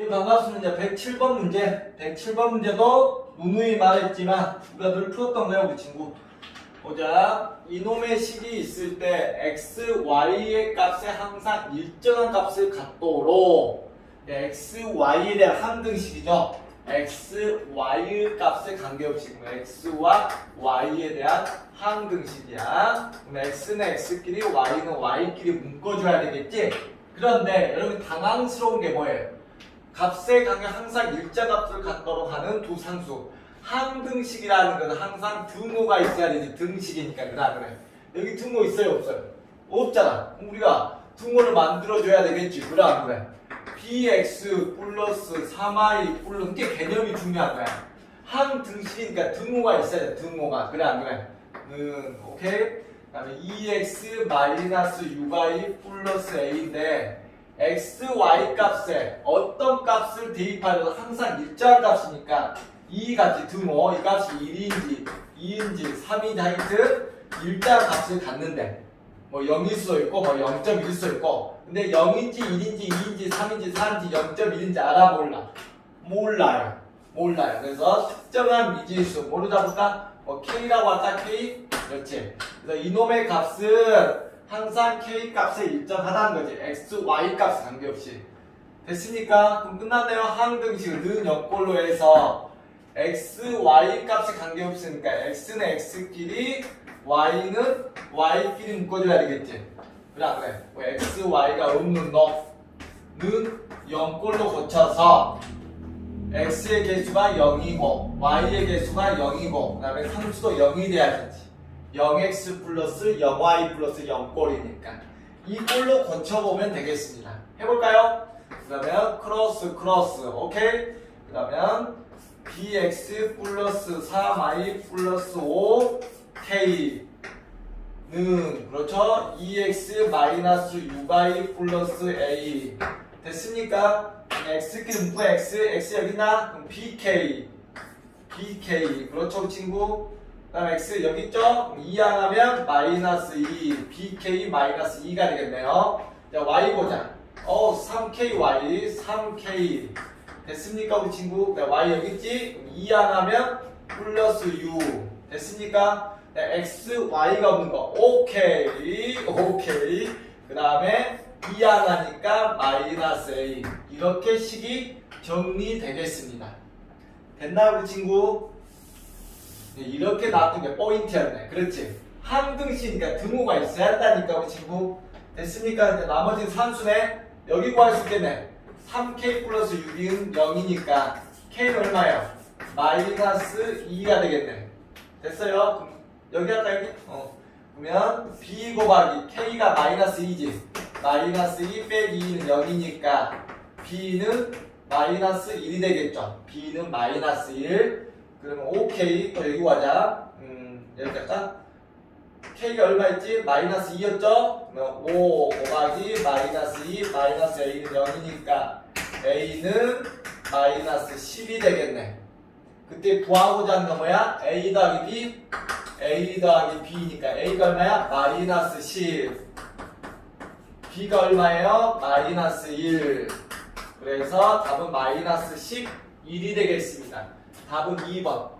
예, 반갑습니다. 107번 문제. 107번 문제도 누누이 말했지만 우리가 늘 풀었던 거야, 우리 친구. 보자. 이놈의 식이 있을 때 x, y의 값에 항상 일정한 값을 갖도록 네, x, y에 대한 항등식이죠. x, y 값에 관계없이 x와 y에 대한 항등식이야. 그럼 x는 x끼리, y는 y끼리 묶어줘야 되겠지? 그런데 여러분 당황스러운 게 뭐예요? 값의 강에 항상 일자 값을 갖도록 하는 두 상수. 항등식이라는 것은 항상 등호가 있어야 되지 등식이니까 그다 그래 여기 등호 있어요 없어요? 없잖아. 우리가 등호를 만들어줘야 되겠지 그래 그래 bx 플러스 3y 플러스 이게 개념이 중요한 거야. 항등식이니까 등호가 있어야 돼 등호가. 그래 안 그래? 는 오케이? 그 다음에 2x 마이너스 6y 플러스 a인데 x, y 값에 어떤 값을 대입하려도 항상 일정한 값이니까 이 값이 등호, 이 값이 1인지 2인지 3인지 하여튼 일정한 값을 갖는데 뭐 0일 수도 있고 뭐 0.1일 수도 있고 근데 0인지 1인지 2인지 3인지 4인지 0.1인지 알아 몰라. 몰라요. 몰라요. 그래서 특정한 미지수 뭐로 잡을까? 뭐 k라고 할까? K? 그렇지. 그래서 이놈의 값은 항상 k 값에 일정하다는 거지. x, y 값 관계없이. 됐으니까 그럼 끝났네요. 항등식을 는 역골로 해서 x, y 값에 관계없으니까 x는 x끼리 y는 y끼리 묶어줘야 되겠지. 그래 안 그래? 뭐 x, y가 없는 너는 0꼴로 고쳐서 x의 개수가 0이고 y의 개수가 0이고 그 다음에 상수도 0이 돼야겠지. 0x 플러스 0y 플러스 0꼴이니까 이 꼴로 고쳐보면 되겠습니다. 해볼까요? 그러면 크로스 크로스 오케이? 그러면 bx 플러스 3y 플러스 5k 는 그렇죠? 2x 마이너스 6y 플러스 a 됐습니까? x끼리 묶어 x x 여기 있나? 그럼 bk bk 그렇죠 친구? 그 다음 x 여기 있죠? 2안 하면 마이너스 2 bk 마이너스 2가 되겠네요 자 y 보자 어 3ky 3k 됐습니까 우리 친구? 자, y 여기 있지? 2안 하면 플러스 6 됐습니까? 자, x, y가 없는 거 오케이 오케이 그 다음에 2안 하니까 마이너스 a 이렇게 식이 정리되겠습니다 됐나 우리 친구? 네, 이렇게 나왔던 게 포인트였네. 그렇지? 항등식이니까 등호가 있어야 한다니까, 우리 친구. 됐습니까? 이제 나머지는 산수네. 여기 구할 수 있겠네. 3k 플러스 6은 0이니까 k는 얼마예요? 마이너스 2가 되겠네. 됐어요? 여기 할까 여기? 어. 그러면 b 곱하기 k가 마이너스 2지. 마이너스 2 빼기 2는 0이니까 b는 마이너스 1이 되겠죠. b는 마이너스 1. 그러면 OK 또 여기 가자 음 여기 갈까? K가 얼마 있지? 마이너스 2였죠? 그러면 5 곱하기 마이너스 2 마이너스 A는 0이니까 A는 마이너스 10이 되겠네 그때 구하고자 하는 건 뭐야? A 더하기 B A 더하기 B니까 A가 얼마야? 마이너스 10 B가 얼마예요? 마이너스 1 그래서 답은 마이너스 11이 되겠습니다 답은 2번.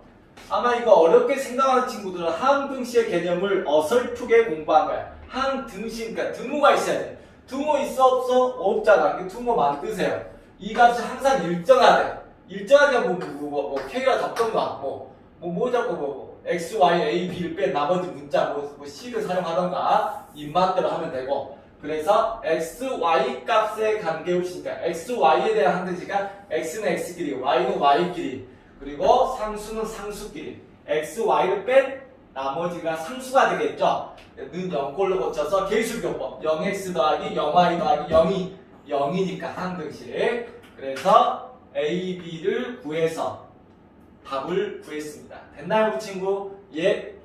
아마 이거 어렵게 생각하는 친구들은 항등식의 개념을 어설프게 공부한 거야. 항등식, 그러니까 등호가 있어야 돼. 등호 있어 없어? 없잖아. 그 등호 만드세요. 이 값이 항상 일정하대. 일정하게 뭐, 뭐, 뭐, 뭐 K가 잡던가, 뭐, 뭐, 뭐 잡고 뭐, 뭐, X, Y, A, B를 뺀 나머지 문자, 뭐, 뭐 C를 사용하던가, 입맛대로 하면 되고. 그래서 x, y 값에 관계없으니까 x, y에 대한 항등식가 x는 x끼리, y는 y끼리, 그리고 상수는 상수끼리 x, y를 뺀 나머지가 상수가 되겠죠. 는 0꼴로 고쳐서 계수교법 0x 더하기 0y 더하기 0이 0이니까 항등식 그래서 a, b를 구해서 답을 구했습니다. 됐나요, 그 친구? 예.